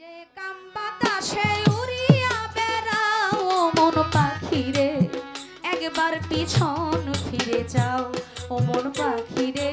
যে কাম বাতাসে উড়িয়া বেড়াও মন পিছন ফিরে যাও ও মন পাখিরে।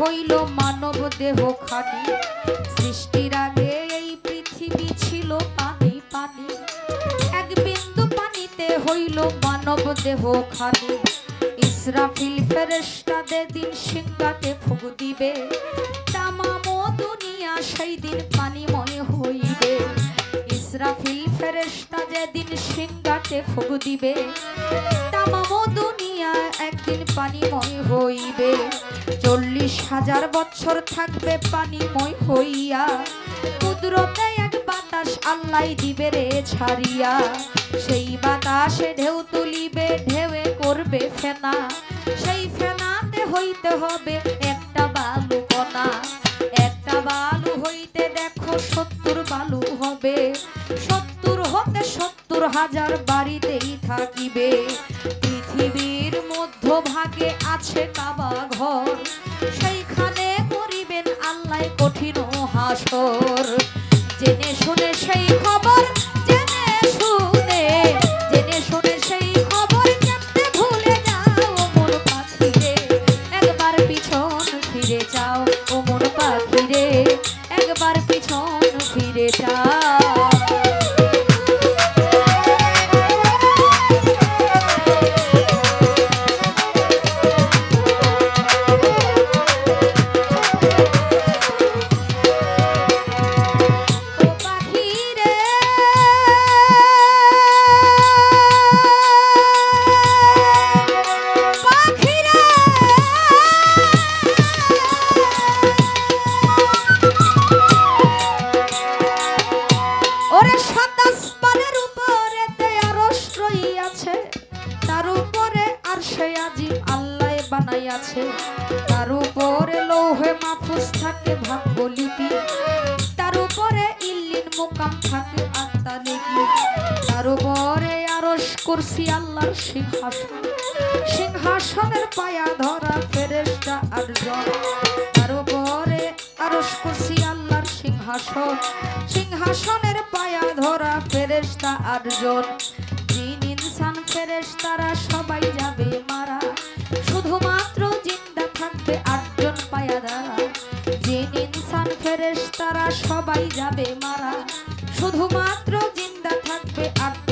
হইল মানব দেহ খানি। সৃষ্টির আগে এই পৃথিবী ছিল পানি পানি। এক বিন্দু পানিতে হইল মানব দেহ খানি। ইসরাফিল ফেরেশতাদের দিন সিংহাতে ফুক দিবে। তামাম দুনিয়া সেই দিন পানিময় হইবে। ইসরাফিল ফেরেশতা যেদিন সিংহাতে ফুক দিবে। তামাম দুনিয়া একদিন পানিময় হইবে। চল্লিশ হাজার বছর থাকবে পানিময় হইয়া। কুদরতে এক বাতাস আল্লাহ দিবে রে ছাড়িয়া। সেই বাতাসে ঢেউ তুলিবে ঢেউে করবে ফেনা। সেই ফেনাতে হইতে হবে একটা বালু কণা। একটা বালু হইতে দেখো সত্তর বালু হবে। সত্তর হতে সত্তর হাজার বাড়িতেই থাকিবে। কঠিন হাসর। জেনে শুনে সেই খবর, জেনে শুনে জেনে শুনে সেই খবর কেমনে ভুলে যাও মন পাখিরে? একবার পিছন ফিরে যাও ও মন পাখিরে, একবার পিছন ফিরে যাও। বানাইয়াছে তার উপরে লৌহে মাহফুজ থাকে ভাগ্য লিপি তার উপরে ইল্লিন মুকাম থাকে আত্মা নেকি তার উপরে আরশ কুরসি আল্লাহর সিংহাসন। সিংহাসনের পায়া ধরা ফেরেশতা আটজন। তার উপরে আরস কুরসি আল্লাহর সিংহাসন। সিংহাসনের পায়া ধরা ফেরেশতা আটজন। জিন ইনসান ফেরেশতারা সবাই যাবে সবাই যাবে মারা। শুধুমাত্র জিন্দা থাকবে আটজন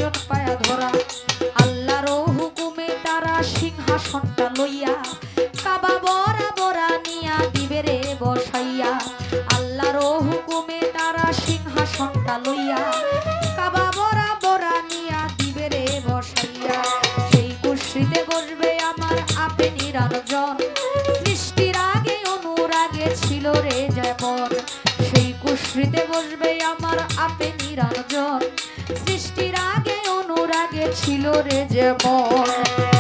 সৃষ্টির আগে অনুরাগে ছিল রে যেমন। একা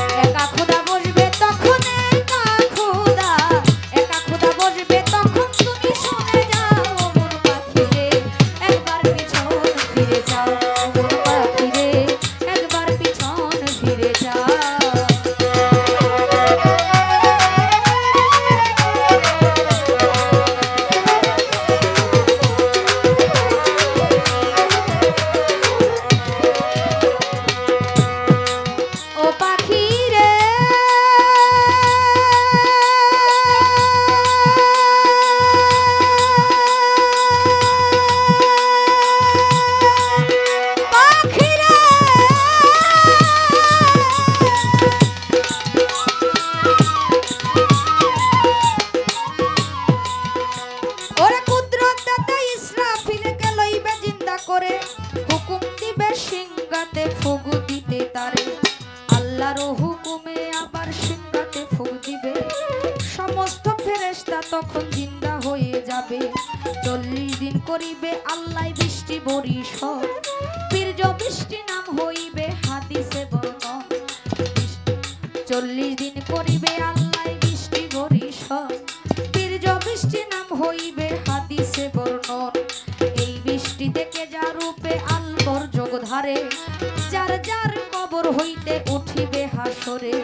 দিবে। সমস্ত ফেরেশতা তখন জিন্দা হয়ে যাবে। চল্লিশ দিন করিবে আল্লাহ বৃষ্টি বরিশ বীর্য বৃষ্টি নাম হইবে হাদিসে বর্ণন। চল্লিশ দিন করিবে আল্লাহ বৃষ্টি বরিশ বীর্য বৃষ্টি নাম হইবে হাদিসে বর্ণন। এই বৃষ্টি থেকে যা রূপে আলবর যোগ ধারে যার যার কবর হইতে উঠিবে হাসরে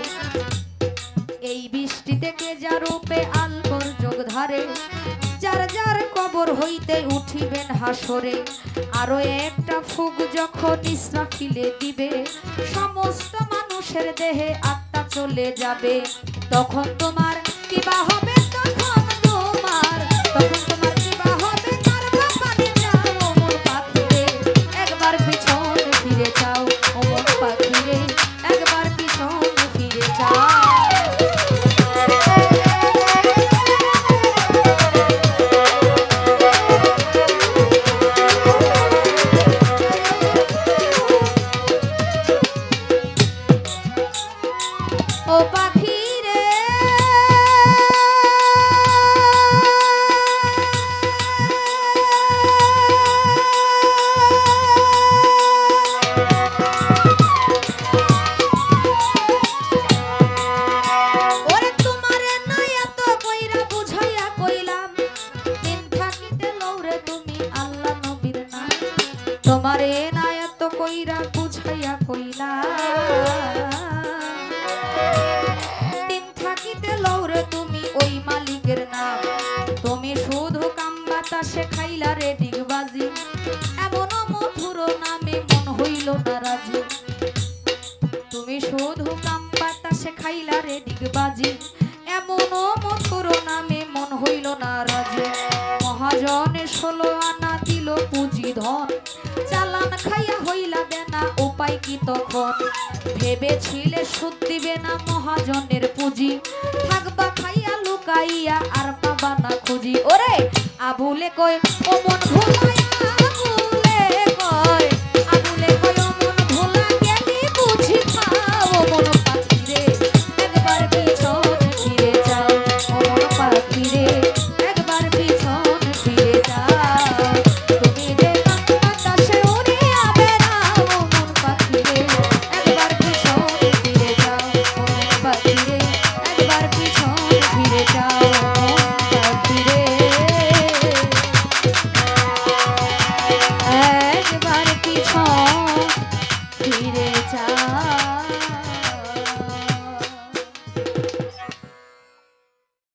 এই বৃষ্টি থেকে যা রূপে আলবর যোগ ধারে? যার যার কবর হইতে উঠিবেন হাসরে। আরও একটা ফুক যখন ইসরাফিলে দিবে, সমস্ত মানুষের দেহে আত্মা চলে যাবে। তখন তোমার কিবা হবে ও পাখি ডিগবাজি এমন মধুর নামে মন হইল না রাজি মহাজনে ষোলো আনা দিল পুঁজি ধন। চালান খাইয়া হইলা দেনা, উপায় কি তখন? ভেবেছিলে সুদ দিবে না মহাজনের পুঁজি? থাকবা খাইয়া লুকাইয়া আর পাবা না খুঁজি। ওরে, আবুলে কই ও মন